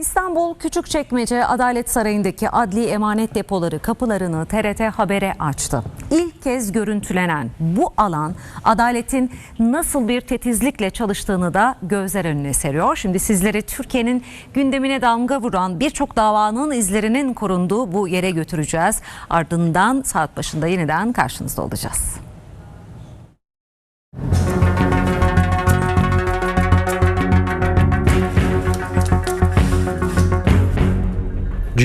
İstanbul Küçükçekmece Adalet Sarayı'ndaki adli emanet depoları kapılarını TRT Haber'e açtı. İlk kez görüntülenen bu alan adaletin nasıl bir titizlikle çalıştığını da gözler önüne seriyor. Şimdi sizleri Türkiye'nin gündemine damga vuran birçok davanın izlerinin korunduğu bu yere götüreceğiz. Ardından saat başında yeniden karşınızda olacağız.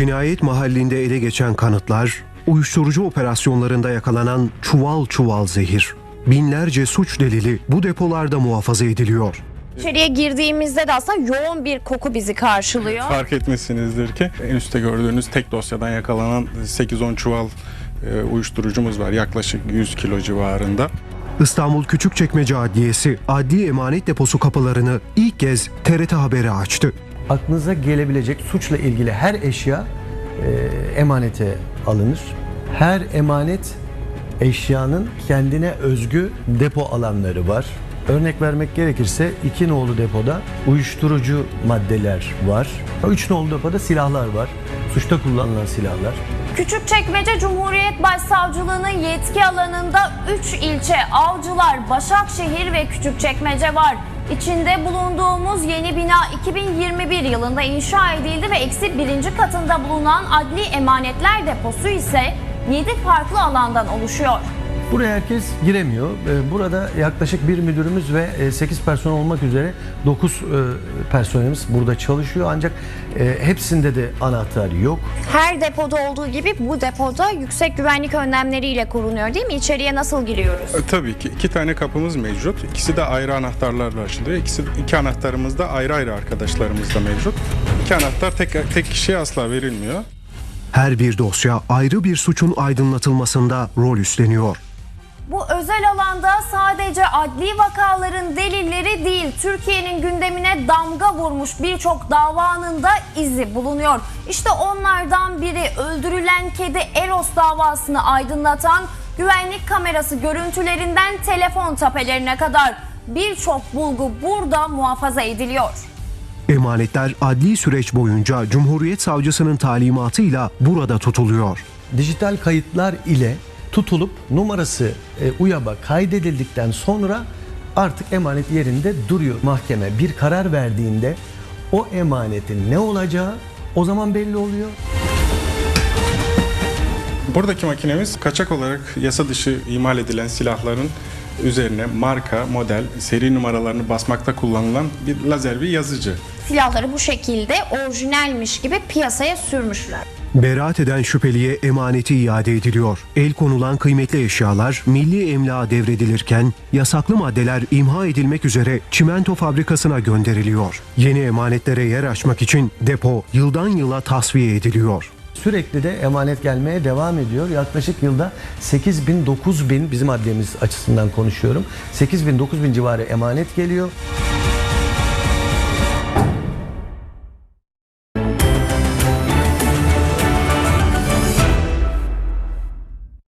Cinayet mahallinde ele geçen kanıtlar, uyuşturucu operasyonlarında yakalanan çuval çuval zehir. Binlerce suç delili bu depolarda muhafaza ediliyor. İçeriye girdiğimizde de aslında yoğun bir koku bizi karşılıyor. Fark etmişsinizdir ki en üstte gördüğünüz tek dosyadan yakalanan 8-10 çuval e, uyuşturucumuz var. Yaklaşık 100 kilo civarında. İstanbul Küçükçekmece Adliyesi adli emanet deposu kapılarını ilk kez TRT Haber'e açtı. Aklınıza gelebilecek suçla ilgili her eşya e, emanete alınır. Her emanet eşyanın kendine özgü depo alanları var. Örnek vermek gerekirse iki nolu depoda uyuşturucu maddeler var. Üç nolu depoda silahlar var. Suçta kullanılan silahlar. Küçükçekmece Cumhuriyet Başsavcılığı'nın yetki alanında 3 ilçe Avcılar, Başakşehir ve Küçükçekmece var. İçinde bulunduğumuz yeni bina 2021 yılında inşa edildi ve eksi birinci katında bulunan adli emanetler deposu ise 7 farklı alandan oluşuyor. Buraya herkes giremiyor. Ee, Burada yaklaşık bir müdürümüz ve 8 personel olmak üzere 9 personelimiz burada çalışıyor. Ancak e, hepsinde de anahtar yok. Her depoda olduğu gibi bu depoda yüksek güvenlik önlemleriyle korunuyor değil mi? İçeriye nasıl giriyoruz? E, tabii ki iki tane kapımız mevcut. İkisi de ayrı anahtarlarla açılıyor. İkisi, iki anahtarımız da ayrı ayrı arkadaşlarımızda mevcut. İki anahtar tek, tek kişiye asla verilmiyor. Her bir dosya ayrı bir suçun aydınlatılmasında rol üstleniyor. Bu özel alanda sadece adli vakaların delilleri değil, Türkiye'nin gündemine damga vurmuş birçok davanın da izi bulunuyor. İşte onlardan biri öldürülen kedi Eros davasını aydınlatan güvenlik kamerası görüntülerinden telefon tapelerine kadar birçok bulgu burada muhafaza ediliyor. Emanetler adli süreç boyunca Cumhuriyet Savcısının talimatıyla burada tutuluyor. dijital kayıtlar ile tutulup numarası e, UYAB'a kaydedildikten sonra artık emanet yerinde duruyor. Mahkeme bir karar verdiğinde o emanetin ne olacağı o zaman belli oluyor. Buradaki makinemiz kaçak olarak yasa dışı imal edilen silahların üzerine marka, model, seri numaralarını basmakta kullanılan bir lazer bir yazıcı. Silahları bu şekilde orijinalmiş gibi piyasaya sürmüşler. Beraat eden şüpheliye emaneti iade ediliyor. El konulan kıymetli eşyalar milli emlağa devredilirken yasaklı maddeler imha edilmek üzere çimento fabrikasına gönderiliyor. Yeni emanetlere yer açmak için depo yıldan yıla tasfiye ediliyor. Sürekli de emanet gelmeye devam ediyor. Yaklaşık yılda 8 bin 9 bin bizim adliyemiz açısından konuşuyorum. 8 bin 9 bin civarı emanet geliyor.